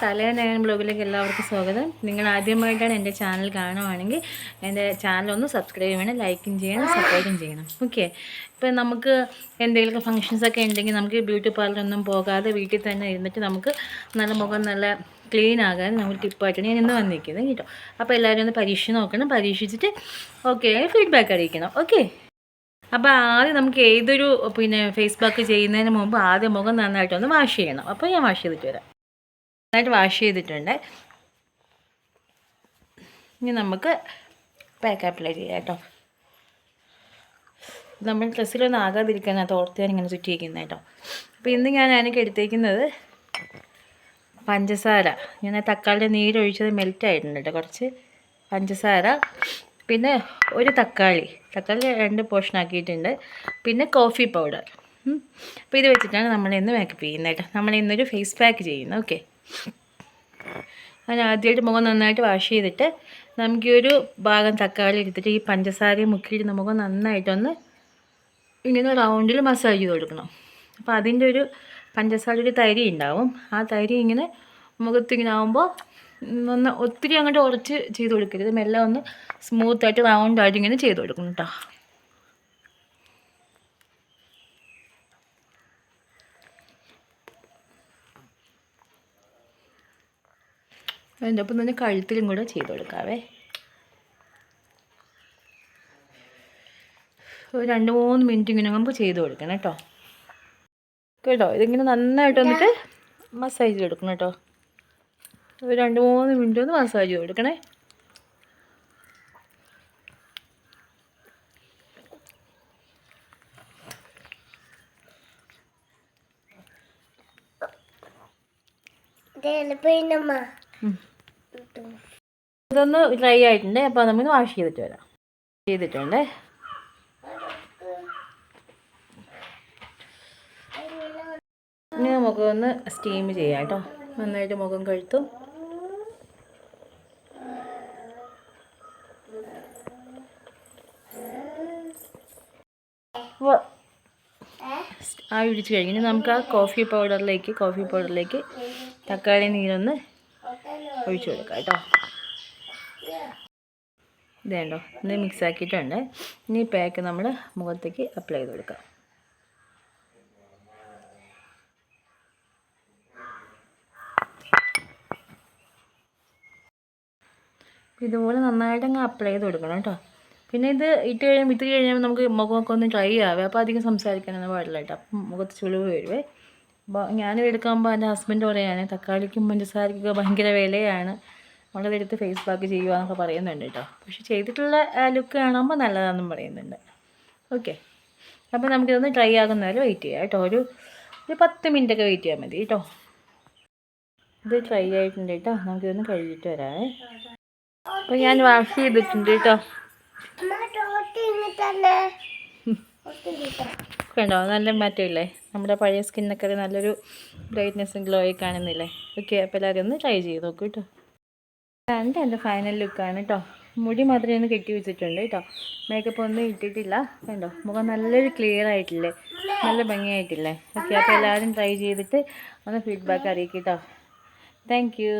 സലയനയൻ ബ്ലോഗിലേക്ക് എല്ലാവർക്കും സ്വാഗതം. നിങ്ങൾ ആദ്യമായിട്ടാണ് എന്റെ ചാനൽ കാണുവാണെങ്കിൽ എന്റെ ചാനൽ ഒന്ന് സബ്സ്ക്രൈബ് ചെയ്യണം ലൈക്കും ചെയ്യണം സപ്പോർട്ടും ചെയ്യണം. ഓക്കെ. ഇപ്പം നമുക്ക് എന്തെങ്കിലുമൊക്കെ ഫങ്ഷൻസ് ഒക്കെ ഉണ്ടെങ്കിൽ നമുക്ക് ബ്യൂട്ടി പാർലറൊന്നും പോകാതെ വീട്ടിൽ തന്നെ ഇരുന്നിട്ട് നമുക്ക് നല്ല മുഖം നല്ല ക്ലീൻ ആകാൻ നമ്മൾ ടിപ്പായിട്ടാണ് ഞാൻ ഇന്ന് വന്നിരിക്കുന്നത് കേട്ടോ. അപ്പോൾ എല്ലാവരും ഒന്ന് പരീക്ഷ നോക്കണം. പരീക്ഷിച്ചിട്ട് ഓക്കെ ഫീഡ്ബാക്ക് അറിയിക്കണം. ഓക്കെ അപ്പോൾ ആദ്യം നമുക്ക് ഏതൊരു പിന്നെ ഫേസ് പാക്ക് ചെയ്യുന്നതിന് മുമ്പ് ആദ്യം മുഖം നന്നായിട്ടൊന്ന് വാഷ് ചെയ്യണം. അപ്പോൾ ഞാൻ വാഷ് ചെയ്തിട്ട് വരാം. നന്നായിട്ട് വാഷ് ചെയ്തിട്ടുണ്ട്. ഇനി നമുക്ക് പാക്ക് അപ്ലൈ ചെയ്യാം കേട്ടോ. നമ്മൾ ഡ്രസ്സിലൊന്നും ആകാതിരിക്കാൻ തോർത്ത് ഞാൻ ഇങ്ങനെ ചുറ്റിയിരിക്കുന്നത് കേട്ടോ. അപ്പോൾ ഇന്ന് ഞാൻ എനിക്ക് എടുത്തേക്കുന്നത് പഞ്ചസാര. ഞാൻ തക്കാളിന്റെ നീരൊഴിച്ചത് മെൽറ്റ് ആയിട്ടുണ്ട് കേട്ടോ. കുറച്ച് പഞ്ചസാര പിന്നെ ഒരു തക്കാളി. തക്കാളി രണ്ട് പോർഷൻ ആക്കിയിട്ടുണ്ട്. പിന്നെ കോഫി പൗഡർ അപ്പോൾ ഇത് വെച്ചിട്ടാണ് നമ്മൾ ഇന്ന് മേക്കപ്പ് ചെയ്യുന്നത് കേട്ടോ. നമ്മൾ ഇന്നൊരു ഫേസ് പാക്ക് ചെയ്യുന്നത്. ഓക്കെ ഞാൻ ആദ്യമായിട്ട് മുഖം നന്നായിട്ട് വാഷ് ചെയ്തിട്ട് നമുക്ക് ഒരു ഭാഗം തക്കാളി എടുത്തിട്ട് ഈ പഞ്ചസാരയും മുക്കിയിട്ട് മുഖം നന്നായിട്ടൊന്ന് ഇങ്ങനെ റൗണ്ടിൽ മസാജ് ചെയ്ത് കൊടുക്കണം. അപ്പോൾ അതിന്റെ ഒരു പഞ്ചസാരയുടെ തരി ഉണ്ടാവും. ആ തരി ഇങ്ങനെ മുഖത്തിങ്ങനെ ആകുമ്പോൾ ഒന്ന് ഒത്തിരി അങ്ങോട്ട് ഉറച്ച് ചെയ്ത് കൊടുക്കരുത്. മെല്ലെ ഒന്ന് സ്മൂത്തായിട്ട് റൗണ്ടായിട്ട് ഇങ്ങനെ ചെയ്ത് കൊടുക്കണം കേട്ടോ അതിന്റെ ഒപ്പം തന്നെ കഴുത്തിലും കൂടെ ചെയ്ത് കൊടുക്കാവേ. ഒരു രണ്ട് മൂന്ന് മിനിറ്റ് ഇങ്ങനെ നമുക്ക് ചെയ്ത് കൊടുക്കണം കേട്ടോ. കേട്ടോ? ഇതിങ്ങനെ നന്നായിട്ട് വന്നിട്ട് മസാജ് ചെയ്ത് കൊടുക്കണം കേട്ടോ. ഒരു രണ്ട് മൂന്ന് മിനിറ്റ് ഒന്ന് മസാജ് ചെയ്ത് കൊടുക്കണേ. ഉം. ഇതൊന്ന് ഡ്രൈ ആയിട്ടുണ്ട് അപ്പോൾ നമുക്ക് വാഷ് ചെയ്തിട്ട് വരാം. ചെയ്തിട്ടുണ്ട്. ഇനി നമുക്കൊന്ന് സ്റ്റീം ചെയ്യാം കേട്ടോ നന്നായിട്ട് മുഖം കഴുത്തു. ആ ഇടിച്ച് കഴിഞ്ഞിട്ട് നമുക്ക് ആ കോഫി പൗഡറിലേക്ക് കോഫി പൗഡറിലേക്ക് തക്കാളി നീരൊന്ന് ഒഴിച്ചു കൊടുക്കാം കേട്ടോ ഇതേണ്ടോ ഇത് മിക്സ് ആക്കിയിട്ടുണ്ട് ഇനി പാക്ക് നമ്മൾ മുഖത്തേക്ക് അപ്ലൈ ചെയ്ത് കൊടുക്കാം. ഇതുപോലെ നന്നായിട്ട് അങ്ങ് അപ്ലൈ ചെയ്ത് കൊടുക്കണം കേട്ടോ. പിന്നെ ഇത് ഇട്ട് കഴിയുമ്പോൾ ഇത്തിരി കഴിയുമ്പോൾ നമുക്ക് മുഖമൊക്കെ ഒന്ന് ഡ്രൈ ആവേ. അപ്പോൾ അധികം സംസാരിക്കാനൊന്നും പാടില്ല കേട്ടോ. അപ്പം മുഖത്ത് ചുളിവ് വരുവേ. അപ്പോൾ ഞാനിത് എടുക്കുമ്പോൾ എന്റെ ഹസ്ബൻഡ് പറയുകയാണ് തക്കാളിക്കും പഞ്ചസാരക്കൊക്കെ ഭയങ്കര വിലയാണ്. നമ്മളതെടുത്ത് ഫേസ് പാക്ക് ചെയ്യുക എന്നൊക്കെ പറയുന്നുണ്ട് കേട്ടോ പക്ഷെ ചെയ്തിട്ടുള്ള ലുക്ക് കാണുമ്പോൾ നല്ലതാണെന്നും പറയുന്നുണ്ട്. ഓക്കെ അപ്പോൾ നമുക്കിതൊന്ന് ട്രൈ ആകുന്നവരെ വെയിറ്റ് ചെയ്യാം കേട്ടോ ഒരു ഒരു പത്ത് മിനിറ്റൊക്കെ വെയിറ്റ് ചെയ്യാൻ മതി കേട്ടോ ഇത് ട്രൈ ആയിട്ടുണ്ട് കേട്ടോ നമുക്കിതൊന്ന് കഴുകിയിട്ട് വരാം അപ്പോൾ ഞാൻ വാഷ് ചെയ്തിട്ടുണ്ട് കേട്ടോ കണ്ടോ? നല്ല മാറ്റമില്ലേ നമ്മുടെ പഴയ സ്കിന്നൊക്കെ ഒരു നല്ലൊരു ബ്രൈറ്റ്നെസ്സും ഗ്ലോ ആയി കാണുന്നില്ലേ? ഓക്കെ അപ്പോൾ എല്ലാവരും ഒന്ന് ട്രൈ ചെയ്ത് നോക്കൂ കേട്ടോ രണ്ട് എന്റെ ഫൈനൽ ലുക്കാണ് കേട്ടോ മുടി മാത്രമേ ഒന്ന് കെട്ടി വെച്ചിട്ടുണ്ട് കേട്ടോ മേക്കപ്പ് ഒന്നും ഇട്ടിട്ടില്ല. കണ്ടോ? മുഖം നല്ലൊരു ക്ലിയർ ആയിട്ടില്ലേ? നല്ല ഭംഗിയായിട്ടില്ലേ? ഓക്കെ അപ്പോൾ എല്ലാവരും ട്രൈ ചെയ്തിട്ട് ഒന്ന് ഫീഡ്ബാക്ക് അറിയിക്കും കേട്ടോ താങ്ക് യു